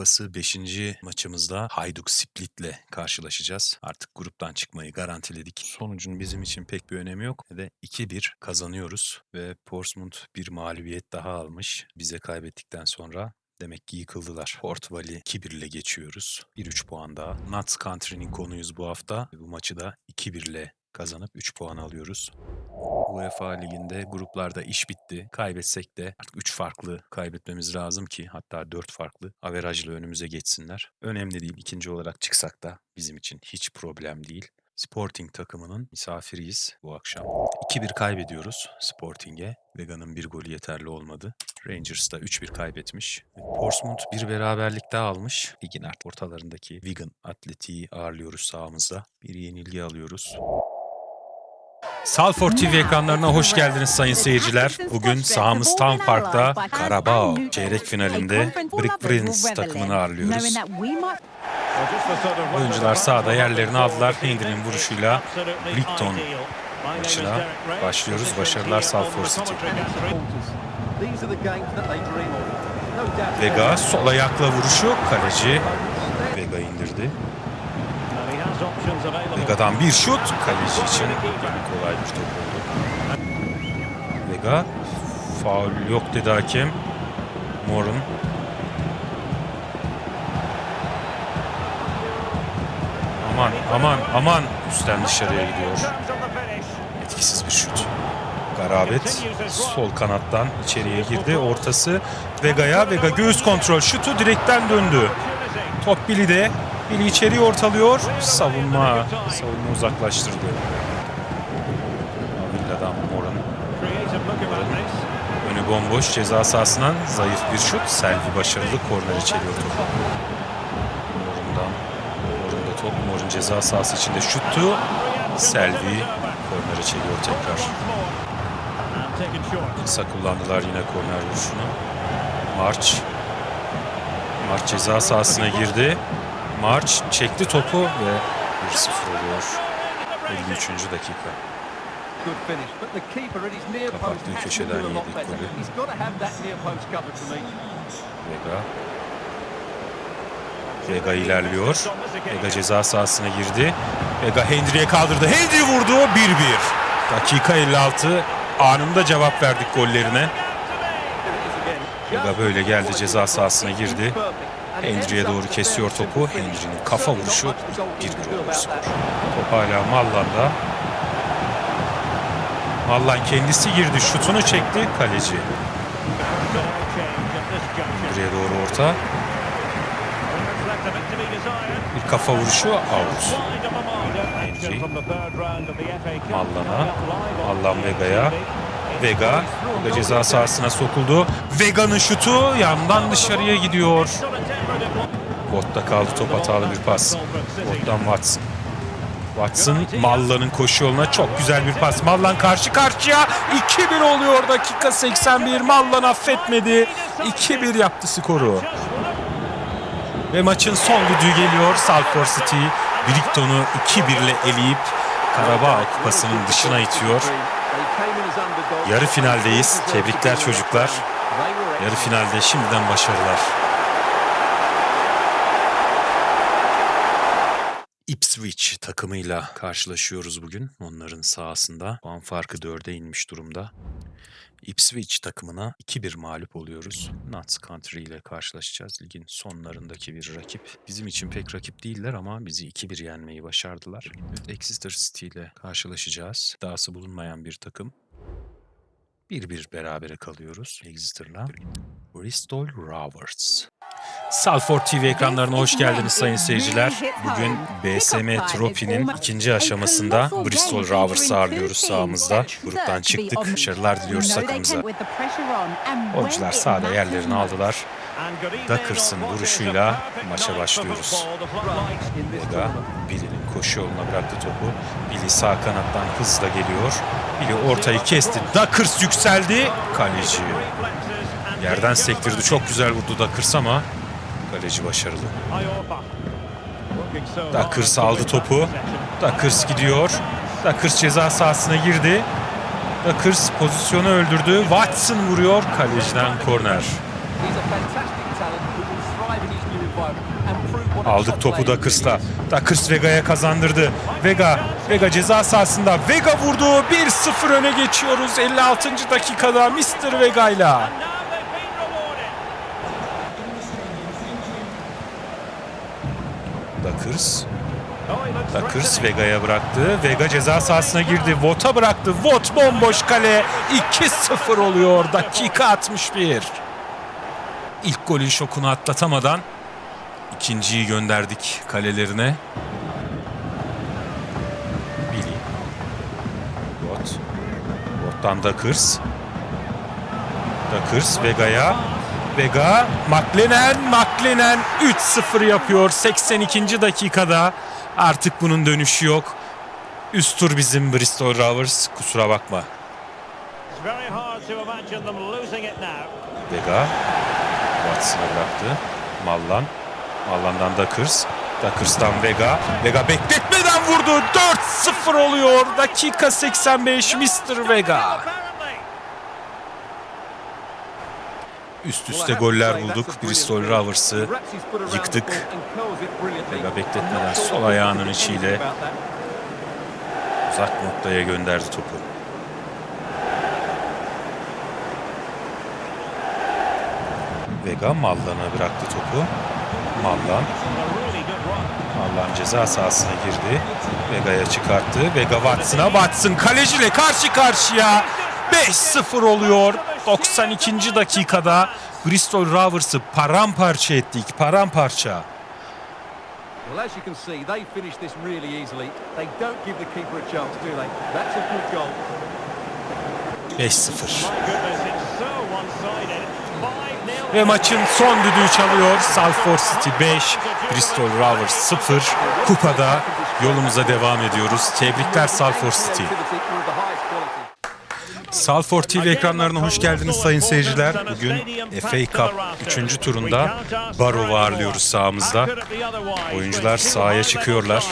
Kupası 5. maçımızda Hajduk Split'le karşılaşacağız. Artık gruptan çıkmayı garantiledik. Sonucun bizim için pek bir önemi yok. Ve 2-1 kazanıyoruz ve Portsmouth bir mağlubiyet daha almış. Bize kaybettikten sonra Demek ki yıkıldılar. Port Valley 2-1 ile geçiyoruz. 1-3 puan daha. Nats Country'nin konuyuz bu hafta. Bu maçı da 2-1 ile kazanıp 3 puan alıyoruz. UEFA Ligi'nde gruplarda iş bitti. Kaybetsek de artık 3 farklı kaybetmemiz lazım ki hatta 4 farklı averajla önümüze geçsinler. Önemli değil. ikinci olarak çıksak da bizim için hiç problem değil. Sporting takımının misafiriyiz bu akşam. 2-1 kaybediyoruz Sporting'e. Vega'nın bir golü yeterli olmadı. Rangers da 3-1 kaybetmiş. Portsmouth bir beraberlik daha almış. Ligin artık ortalarındaki Wigan Atleti'yi ağırlıyoruz sahamızda. Bir yenilgi alıyoruz. Salford TV ekranlarına hoş geldiniz sayın seyirciler. Bugün sahamız Tam Park'ta Karabağ çeyrek finalinde Brick Prince takımını ağırlıyoruz. Oyuncular sahada yerlerini aldılar. Hendry'nin vuruşuyla Brickton maçına başlıyoruz. Başarılar Salford City. Vega sol ayakla vuruşu. Kaleci Vega indirdi. Vega'dan bir şut. Kaleci için kolay bir top oldu. Vega faul yok dedi hakem. Morun Aman aman aman üstten dışarıya gidiyor. Etkisiz bir şut. Garabet sol kanattan içeriye girdi. Ortası Vega'ya. Vega göğüs kontrol şutu direkten döndü. Top Billy'de. Billy içeriye ortalıyor. Savunma. Savunma uzaklaştırdı. Villa'dan Moran. Önü bomboş ceza sahasından zayıf bir şut. Selvi başarılı korner içeriyor topu. Moran'dan. Moran'da top. Moran ceza sahası içinde şuttu. Selvi korner çeliyor tekrar. Kısa kullandılar yine korner vuruşunu. March. March ceza sahasına girdi. March çekti topu ve 1-0 oluyor. 53. dakika. Kapattığı köşeden yedik golü. Vega. Vega ilerliyor. Vega ceza sahasına girdi. Vega Hendry'e kaldırdı. Hendry vurdu. 1-1. Dakika 56. Anında cevap verdik gollerine. Vega böyle geldi ceza sahasına girdi. Hendry'e doğru kesiyor topu. Hendry'nin kafa vuruşu 1-1 oluyor skor. Top hala Mallan'da. Mallan kendisi girdi. Şutunu çekti. Kaleci. Hendry'e doğru orta. Bir kafa vuruşu out. Hendry. Mallan'a. Mallan Vega'ya. Vega. Vega ceza sahasına sokuldu. Vega'nın şutu yandan dışarıya gidiyor. Botta kaldı top hatalı bir pas. Bottan Watson. Watson Mallan'ın koşu yoluna çok güzel bir pas. Mallan karşı karşıya 2-1 oluyor dakika 81. Mallan affetmedi. 2-1 yaptı skoru. Ve maçın son düdüğü geliyor. Salford City Brighton'u 2-1 ile eleyip Karabağ kupasının dışına itiyor. Yarı finaldeyiz. Tebrikler çocuklar. Yarı finalde şimdiden başarılar. Ipswich takımıyla karşılaşıyoruz bugün. Onların sahasında. Puan farkı dörde inmiş durumda. Ipswich takımına 2-1 mağlup oluyoruz. Notts Country ile karşılaşacağız. Ligin sonlarındaki bir rakip. Bizim için pek rakip değiller ama bizi 2-1 yenmeyi başardılar. Exeter City ile karşılaşacağız. Dahası bulunmayan bir takım. 1-1 berabere kalıyoruz Exeter'la. Bristol Rovers. Salford TV ekranlarına hoş geldiniz sayın seyirciler. Bugün BSM Trophy'nin ikinci aşamasında Bristol Rovers'ı ağırlıyoruz sahamızda. Gruptan çıktık. Başarılar diliyoruz takımıza. Oyuncular sahada yerlerini aldılar. Duckers'ın vuruşuyla maça başlıyoruz. Vega Billy'nin koşu yoluna bıraktı topu. Billy sağ kanattan hızla geliyor. Billy ortayı kesti. Duckers yükseldi. Kaleci yerden sektirdi. Çok güzel vurdu Duckers ama kaleci başarılı. Duckers aldı topu. Duckers gidiyor. Duckers ceza sahasına girdi. Duckers pozisyonu öldürdü. Watson vuruyor. Kaleciden korner. Aldık topu Dakers'la. Dakers Vega'ya kazandırdı. Vega, Vega ceza sahasında. Vega vurdu. 1-0 öne geçiyoruz 56. dakikada Mr. Vega'yla. Dakers, Dakers Vega'ya bıraktı. Vega ceza sahasına girdi. Vot'a bıraktı. Vot bomboş kale. 2-0 oluyor. Dakika 61. İlk golün şokunu atlatamadan ikinciyi gönderdik kalelerine. Billy. Vot. Vot'tan Dakers. Dakers Vega'ya. Vega, McLennan, McLennan 3-0 yapıyor 82. dakikada. Artık bunun dönüşü yok. Üst tur bizim Bristol Rovers. Kusura bakma. Vega Watson'a bıraktı. Mallan. Mallan'dan Dakers. Dakers'tan Vega. Vega bekletmeden vurdu. 4-0 oluyor. Dakika 85 Mr. Vega. Üst üste goller bulduk. Bristol Rovers'ı yıktık. Vega bekletmeden sol ayağının içiyle uzak noktaya gönderdi topu. Vega Mallan'a bıraktı topu. Mallan. Mallan ceza sahasına girdi. Vega'ya çıkarttı. Vega Watson'a. Watson kaleciyle karşı karşıya. 5-0 oluyor. 92. dakikada Bristol Rovers'ı paramparça ettik. Paramparça. Well, as you can see, they finished this really easily. They don't give the keeper a chance, do they? That's a good goal. 5-0. Ve maçın son düdüğü çalıyor. Salford City 5, Bristol Rovers 0. Kupada yolumuza devam ediyoruz. Tebrikler Salford City. Salford TV ekranlarına hoş geldiniz sayın seyirciler. Bugün FA Cup 3. turunda Barrow'u ağırlıyoruz sahamızda. Oyuncular sahaya çıkıyorlar.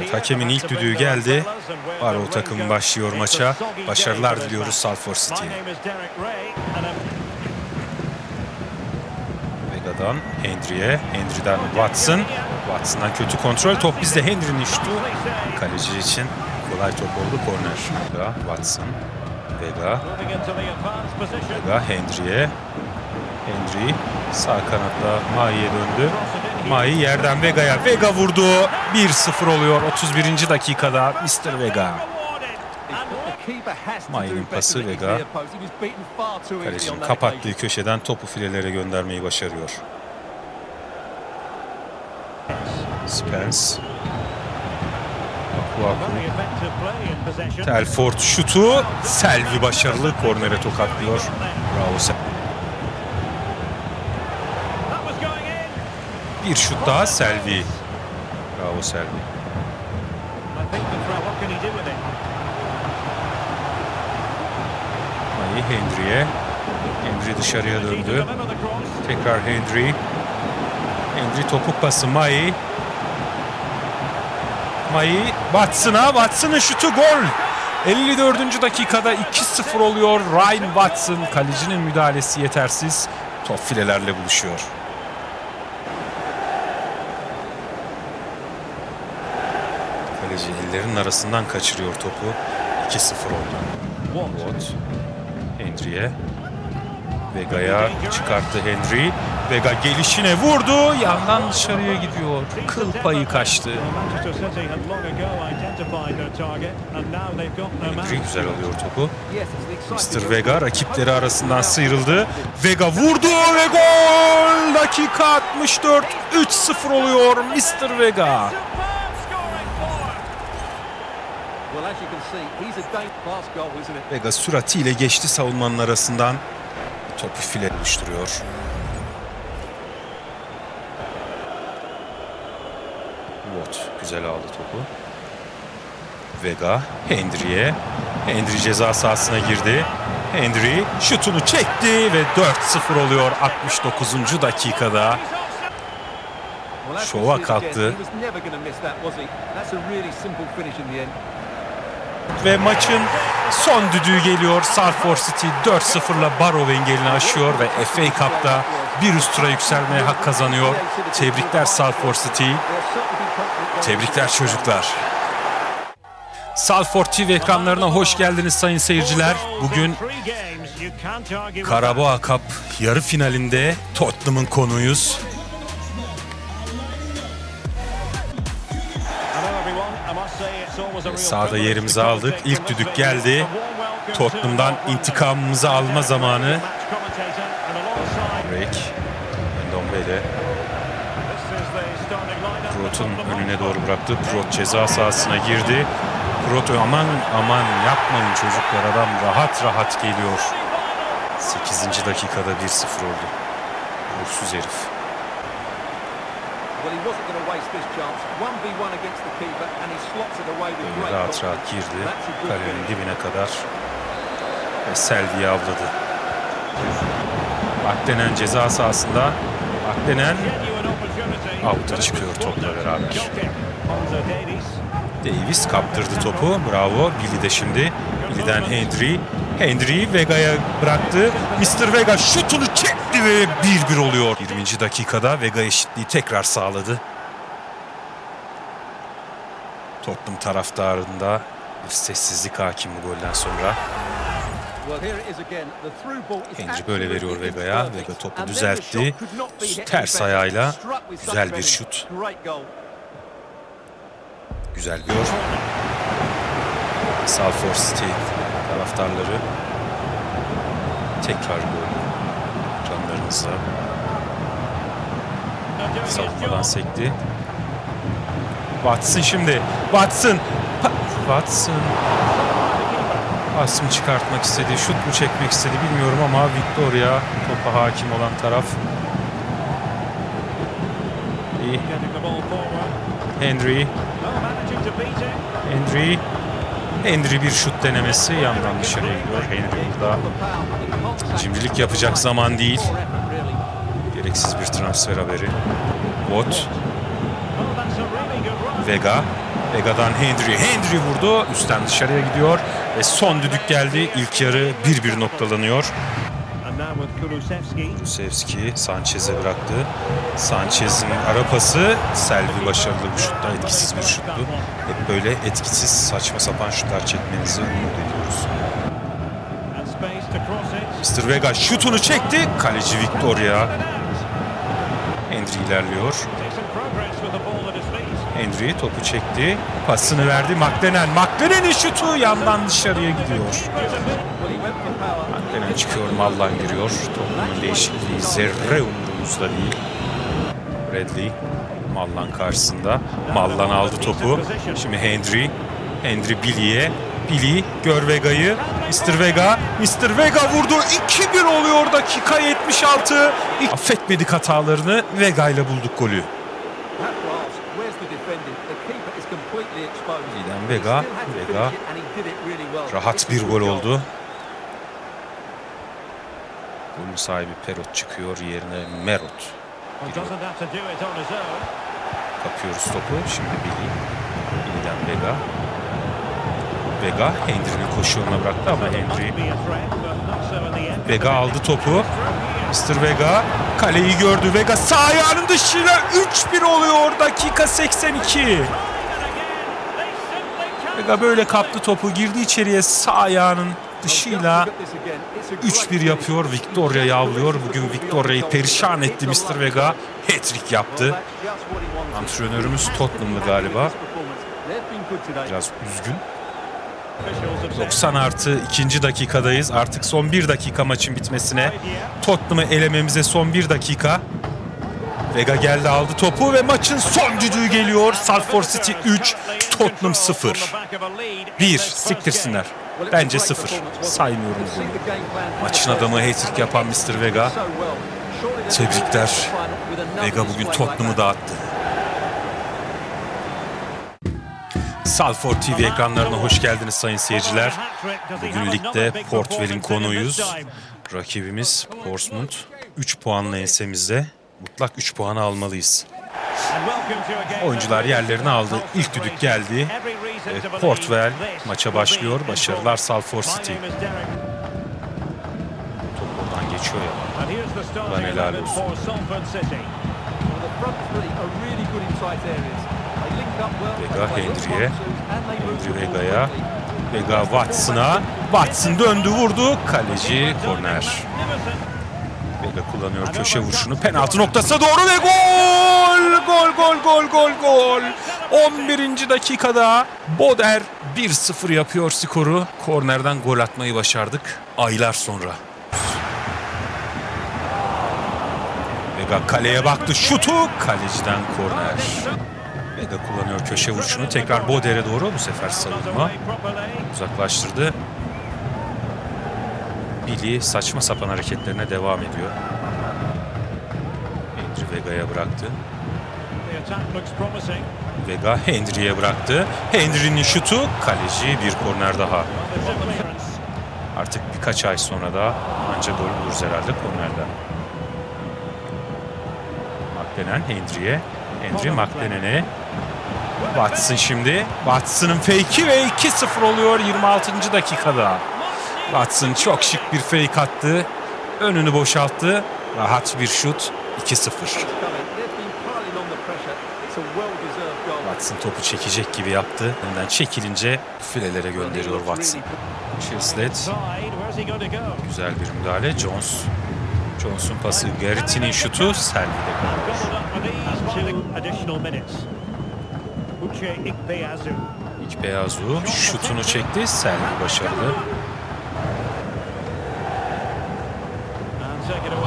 Evet, hakemin ilk düdüğü geldi. Barrow takımı başlıyor maça. Başarılar diliyoruz Salford City'ye. Vega'dan Hendry'e, Hendry'den Watson. Watson'dan kötü kontrol. Top bizde Hendry'nin şutu. Kaleci için kolay top oldu. Korner. Vega, Watson. Vega, Vega Hendry'e. Hendry sağ kanatta Mai'ye döndü. Mai yerden Vega'ya. Vega vurdu. 1-0 oluyor 31. dakikada Mr. Vega. Mai'nin pası Vega. Kalecinin kapattığı köşeden topu filelere göndermeyi başarıyor. Spence. Akuaku. Telford şutu. Selvi başarılı. Kornere tokatlıyor. Bravo Selvi. Bir şut daha Selvi. Bravo Selvi. Mai Hendry'e. Hendry dışarıya döndü. Tekrar Hendry. Hendry topuk pası Mai. Mai Watson'a. Watson'ın şutu gol. 54. dakikada 2-0 oluyor. Ryan Watson kalecinin müdahalesi yetersiz. Top filelerle buluşuyor. Kaleci ellerinin arasından kaçırıyor topu. 2-0 oldu. Watt. Hendry'e. Vega'ya çıkarttı Hendry. Vega gelişine vurdu. Yandan dışarıya gidiyor. Kıl payı kaçtı. Hendry güzel alıyor topu. Mr. Vega rakipleri arasından sıyrıldı. Vega vurdu ve gol! Dakika 64. 3-0 oluyor Mr. Vega. Vega süratiyle geçti savunmanın arasından. Topu file oluşturuyor. Watt güzel aldı topu. Vega Hendry'e. Hendry ceza sahasına girdi. Hendry şutunu çekti ve 4-0 oluyor 69. dakikada. Şova we Ve maçın son düdüğü geliyor. Salford City 4-0'la Barrow engelini aşıyor ve FA Cup'ta bir üst tura yükselmeye hak kazanıyor. Tebrikler Salford City. Tebrikler çocuklar. Salford TV ekranlarına hoş geldiniz sayın seyirciler. Bugün Karabağ Cup yarı finalinde Tottenham'ın konuyuz. Sağda yerimizi aldık. İlk düdük geldi. Tottenham'dan intikamımızı alma zamanı. Break. Ndombele. Prot'un önüne doğru bıraktı. Prot ceza sahasına girdi. Prot aman aman yapmayın çocuklar adam rahat rahat geliyor. 8. dakikada 1-0 oldu. Ruhsuz herif. Well, he wasn't going to waste this chance. 1v1 against the keeper and he slots it away with Böyle great rahat rahat girdi. Kalenin dibine kadar. Ve Selvi'yi avladı. Akdenen ceza sahasında. Akdenen out'a çıkıyor topla beraber. Davis kaptırdı topu. Bravo. Billy de şimdi. Billy'den Hendry. Hendry Vega'ya bıraktı. Mr. Vega şutunu çekti ve 1-1 oluyor. 20. dakikada Vega eşitliği tekrar sağladı. Tottenham taraftarında bir sessizlik hakim bu golden sonra. Henry böyle veriyor Vega'ya. Vega topu düzeltti. Ters ayağıyla güzel bir şut. Güzel gol. Salford City taraftarları tekrar gol. Canlarınıza savunmadan sekti. Watson şimdi. Watson. Pa- Watson. Pas mı çıkartmak istedi, şut mu çekmek istedi bilmiyorum ama Victoria topa hakim olan taraf. İyi. Henry. Henry. Henry bir şut denemesi yandan dışarıya gidiyor. Henry burada cimrilik yapacak zaman değil. Gereksiz bir transfer haberi. Watt. Vega. Vega'dan Hendry. Hendry vurdu. Üstten dışarıya gidiyor. Ve son düdük geldi. İlk yarı 1-1 noktalanıyor. Kulusevski Sanchez'e bıraktı. Sanchez'in ara pası Selvi başarılı bir şutta, etkisiz bir şuttu. Hep böyle etkisiz saçma sapan şutlar çekmenizi umut ediyoruz. Mr. Vega şutunu çekti. Kaleci Victoria. Henry ilerliyor. Henry topu çekti. Pasını verdi. McLennan. McLennan'in şutu yandan dışarıya gidiyor. McLennan çıkıyor. Mallan giriyor. Toplumun değişikliği zerre umurumuzda değil. Bradley. Mallan karşısında. Mallan aldı topu. Şimdi Henry. Henry Billy'e. Billy gör Vega'yı. Mr. Vega. Mr. Vega vurdu. 2-1 oluyor dakika 76. Affetmedik hatalarını. Vega ile bulduk golü. Giden Vega, Vega. Rahat bir gol oldu. Golün sahibi Perot çıkıyor yerine Merot. Kapıyoruz topu. Şimdi Billy. Billy'den Vega. Vega Henry'nin koşu yoluna bıraktı ama Henry Vega aldı topu. Mr. Vega kaleyi gördü. Vega sağ ayağının dışıyla 3-1 oluyor. Dakika 82. Vega böyle kaptı topu. Girdi içeriye sağ ayağının dışıyla 3-1 yapıyor. Victoria'yı avlıyor. Bugün Victoria'yı perişan etti Mr. Vega. Hat-trick yaptı. Antrenörümüz Tottenham'lı galiba. Biraz üzgün. 90 artı ikinci dakikadayız. Artık son bir dakika maçın bitmesine. Tottenham'ı elememize son bir dakika. Vega geldi aldı topu ve maçın son düdüğü geliyor. Salford City 3, Tottenham 0. 1, siktirsinler. Bence 0. Saymıyorum bunu. Maçın adamı hat-trick yapan Mr. Vega. Tebrikler. Vega bugün Tottenham'ı dağıttı. Salford TV ekranlarına hoş geldiniz sayın seyirciler. Bugün ligde Port Vale'in konuyuz. Rakibimiz Portsmouth. 3 puanla ensemizde. Mutlak 3 puanı almalıyız. Oyuncular yerlerini aldı. İlk düdük geldi. Ve Portwell maça başlıyor. Başarılar Salford City. Top oradan geçiyor ya. Lan helal olsun. Vega the ball Vega'ya. Vega Watson'a. Watson döndü vurdu. Kaleci korner. Vega kullanıyor köşe vuruşunu. Penaltı noktasına doğru ve gol! Gol gol gol gol gol. 11. dakikada Boder 1-0 yapıyor skoru. Kornerden gol atmayı başardık aylar sonra. Vega kaleye baktı. Şutu kaleciden korner. Vega kullanıyor köşe vuruşunu. Tekrar Boder'e doğru bu sefer savunma. Uzaklaştırdı. Billy saçma sapan hareketlerine devam ediyor. Hendry Vega'ya bıraktı. Vega Hendry'ye bıraktı. Hendry'nin şutu kaleci bir korner daha. Artık birkaç ay sonra da ancak gol buluruz herhalde kornerden. McLennan Hendry'ye. Hendry McLennan'e. Watson şimdi. Watson'ın fake'i ve 2-0 oluyor 26. dakikada. Watson çok şık bir fake attı. Önünü boşalttı. Rahat bir şut. 2-0. Coming. They've been piling on the pressure. It's a well-deserved goal. Watson topu çekecek gibi yaptı. Önden çekilince filelere gönderiyor Watson. Chilslet güzel bir müdahale. Jones. Jones'un pası Garrett'inin şutu Selvi'de. İkbeazu şutunu çekti. Selvi başarılı.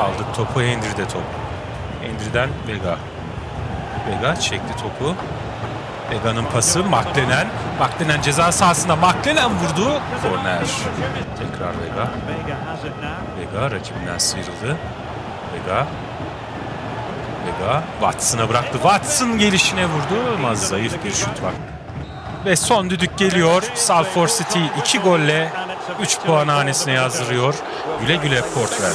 Aldık topu Hendry'de top. Hendry'den Vega. Vega çekti topu. Vega'nın pası McLennan. McLennan ceza sahasında McLennan vurdu. Korner. Tekrar Vega. Vega rakibinden sıyrıldı. Vega. Vega Watson'a bıraktı. Watson gelişine vurdu ama zayıf bir şut var. Ve son düdük geliyor. Salford City 2 golle 3 puan hanesine yazdırıyor. Güle güle Portland.